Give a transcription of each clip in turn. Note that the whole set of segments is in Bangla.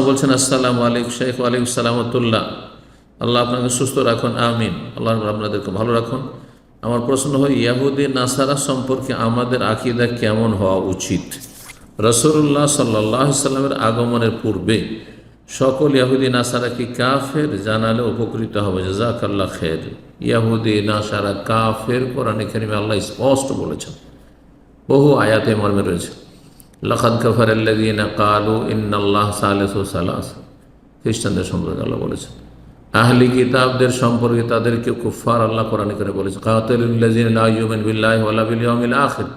বলছেন, আসসালাম আলিক শেখ ওয়ালাইকুম সালামতুল্লাহ আল্লাহ আপনাকে সুস্থ রাখুন, আমিন। আল্লাহ আপনাদেরকে ভালো রাখুন। আমার প্রশ্ন হয়, ইয়াহুদি, নাসারা সম্পর্কে আমাদের আকিদা কেমন হওয়া উচিত? রসুল্লাহ সাল্লাহ সাল্লামের আগমনের পূর্বে সকল ইয়াহুদি, নাসারা কি কাফের? জানালে উপকৃত হবে। জাজাকাল্লাহ খের ইয়াহুদি, নাসারা কাফের কোরআনে কারিমে আল্লাহ স্পষ্ট বলেছেন। বহু আয়াতে মর্মে রয়েছে। লখাদ কফার আল্লাদিনা কালু ইন্নাল্লাহ সালেস সালাস। খ্রিস্টানদের সম্পর্কে আল্লাহ বলেছেন। আহলি কিতাবদের সম্পর্কে তাদেরকে কুফার আল্লাহ কোরআন করে বলেছে ইউমিনু বিল্লাহি ওয়ালা বিল ইয়াউমিল আখির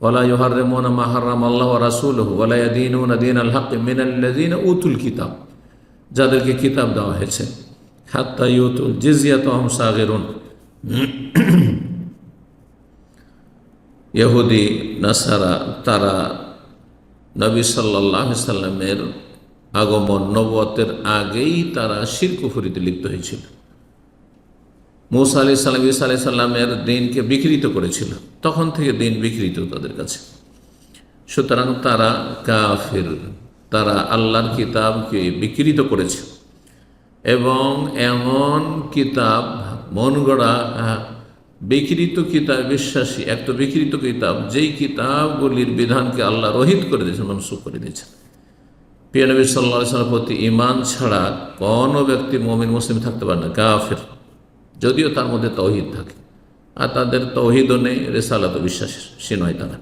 ওয়ালা ইউহাররিমুনা মা হারামা আল্লাহু ওয়া রাসূলুহু ওয়ালা ইয়াদিনুনা দীনাল হক মিনাল্লাযিনা উতুল কিতাব। যাদেরকে কিতাব দেওয়া হয়েছে, হাত্তা ইউতুল জিজিয়াত সাগিরুন। ইহুদি, নাসারা, তারা নবী সাল্লাহ সাল্লামের আগমন নবতের আগেই তারা শিরকুফুরিতে লিপ্ত হয়েছিল। মৌসা আলি সাল্লাম ইসা আলি সাল্লামের দিনকে বিকৃত করেছিল। তখন থেকে দিন বিকৃত তাদের কাছে। সুতরাং তারা কাফির তারা আল্লাহর কিতাবকে বিকৃত করেছে। এবং এমন কিতাব মন গড়া আহ, বিকৃত কিতাব, বিশ্বাসী, এক তো বিকৃত কিতাব, যেই কিতাবগুলির বিধানকে আল্লাহ রহিত করে দিয়েছেন, মনসুখ করে দিয়েছেন। পিয়ানবী নবী সাল্লা প্রতি ইমান ছাড়া কোনো ব্যক্তি মমিন, মুসলিম থাকতে পারে না গাফের যদিও তার মধ্যে তৌহিদ থাকে, আর তাদের তৌহিদও নেই রেসালাত বিশ্বাসী নয় তারা।